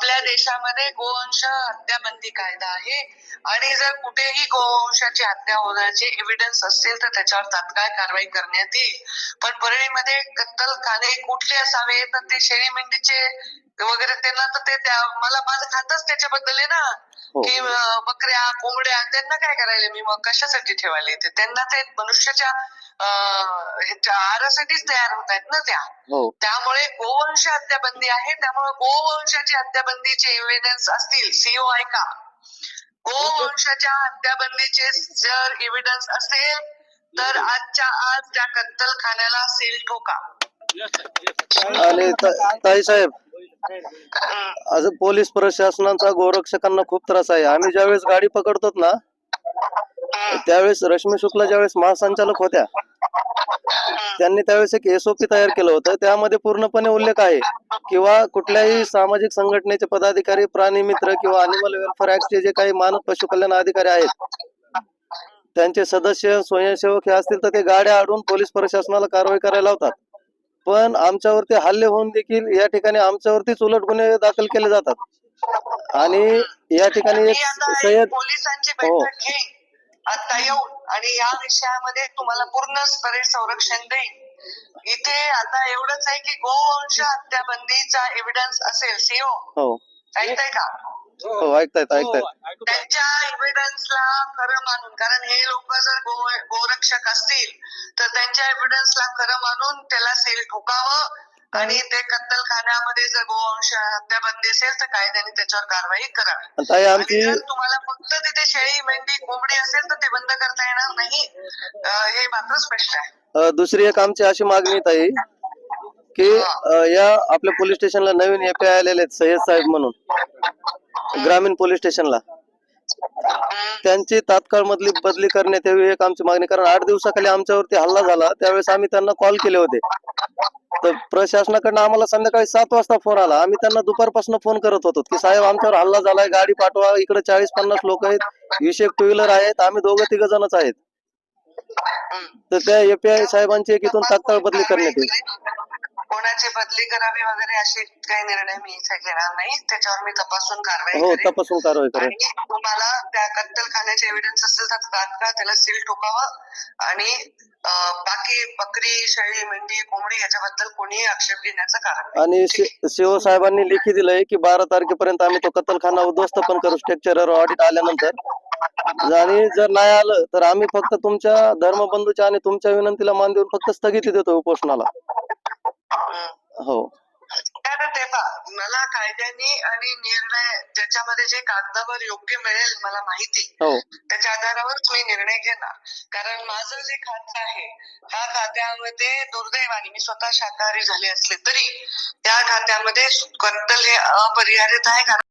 आपल्या देशामध्ये गोवंश हत्याबंदी कायदा आहे. आणि जर कुठेही गोवंशाची हत्या होण्याचे एव्हिडन्स असतील तर त्याच्यावर तात्काळ कारवाई करण्यात येईल. पण परळीमध्ये कत्तलखाने कुठले असावे? तर ते शेळी मेंढीचे वगैरे त्यांना तर ते त्या मला माझं खातच त्याच्याबद्दल आहे ना. हो. की बकऱ्या कोंबड्या त्यांना काय करायला मी मग कशासाठी ठेवायला येते? त्यांना ते मनुष्याच्या आहारासाठीच तयार होत आहेत ना त्या हो. त्यामुळे गोवंश हत्याबंदी आहे. त्यामुळे गोवंशाची हत्याबंदीचे एव्हिडन्स असतील. सीओ ऐका गोवंशाच्या हत्याबंदीचे जर एव्हिडन्स असेल तर आजच्या आज त्या कत्तलखान्याला सील ठोका. आणि ताई साहेब. असं पोलीस प्रशासनाचा गोरक्षकांना खूप त्रास आहे. आम्ही ज्यावेळेस गाडी पकडतो ना. त्यावेळेस रश्मी शुक्ला ज्यावेळेस महासंचालक होत्या त्यांनी त्यावेळेस एक एसओपी तयार केलं होतं. त्यामध्ये पूर्णपणे उल्लेख आहे किंवा कुठल्याही सामाजिक संघटनेचे पदाधिकारी प्राणी मित्र किंवा अॅनिमल वेलफेअर ऍक्टचे जे काही मानव पशु कल्याण अधिकारी आहेत त्यांचे सदस्य स्वयंसेवक हे असतील तर ते गाड्या अडवून पोलीस प्रशासनाला कारवाई करायला लावतात. पण आमच्यावरती हल्ले होऊन देखील या ठिकाणी आमच्यावरतीच उलट गुन्हे दाखल केले जातात. आणि या ठिकाणी एक सय्यद पोलिसांची हो. आता येऊन आणि या विषयामध्ये तुम्हाला पूर्ण स्तरे संरक्षण देईन. इथे आता एवढंच आहे की गोवंश हत्याबंदीचा एव्हिडन्स असेल सीओ हो. ऐकताय का? हो ऐकतायत ऐकतायत. त्यांच्या एव्हिडन्सला खरं मानून कारण हे लोक जर गो- गोरक्षक असतील तर त्यांच्या एव्हिडन्सला खरं मानून त्याला सेल ठोकावं आणि ते कत्तलखान्यामध्ये जर गोवंश हत्याबंदी असेल तर कायद्याने त्याच्यावर कारवाई करावी. तुम्हाला शेळी मेंढी कोंबडी असेल तर ते बंद करता येणार नाही. हे मात्र स्पष्ट आहे. दुसरी एक आमची अशी मागणी ताई की या आपल्या पोलीस स्टेशनला नवीन एपीआय आलेले आहेत सय्यद साहेब म्हणून. ग्रामीण पोलीस स्टेशनला. त्यांची तात्काळ मधली बदली करण्यात यावी एक आमची मागणी कारण आठ दिवसाखाली आमच्यावरती हल्ला झाला त्यावेळेस आम्ही त्यांना कॉल केले होते. तर प्रशासनाकडनं आम्हाला संध्याकाळी सात वाजता फोन आला. आम्ही त्यांना दुपारपासून फोन करत होतो की साहेब आमच्यावर हल्ला झालाय गाडी पाठवा इकडे चाळीस पन्नास लोक आहेत विशेष टू व्हीलर आहेत आम्ही दोघं तिघ जणच आहेत. तर त्या एपीआय साहेबांची एक इथून तात्काळ बदली करण्यात येईल. कोणाची बदली करावी वगैरे असे काही निर्णय मी इथे घेणार नाही त्याच्यावर मी तपासून कारवाई हो करेन तपासून कारवाई करेल आणि तुम्हाला त्या कत्तलखान्याचे एव्हिडन्स असेल तर तात्काळ त्याला सील ठोकावं आणि अं, बाकी बकरी शेळी मेंढी कोंबडी याच्याबद्दल कोणीही आक्षेप घेण्याचं कारण नाही. आणि ठीक आहे? सीओ साहेबांनी लेखी दिलंय की बारा तारखेपर्यंत आम्ही तो कत्तलखाना उद्ध्वस्त पण करू स्ट्रक्चरर ऑडिट आल्यानंतर आणि जर नाही आलं तर आम्ही फक्त तुमच्या धर्मबंधूच्या आणि तुमच्या विनंतीला मान देऊन फक्त स्थगिती देतो उपोषणाला. हो. मला कायद्याने आणि निर्णय ज्याच्यामध्ये जे कागदावर योग्य मिळेल मला माहिती हो. त्याच्या आधारावरच मी निर्णय घेणार. कारण माझं जे खातं आहे ह्या खात्यामध्ये दुर्दैवाने मी स्वतः शाकाहारी झाले असले तरी त्या खात्यामध्ये कत्तल हे अपरिहार्यत आहे. कारण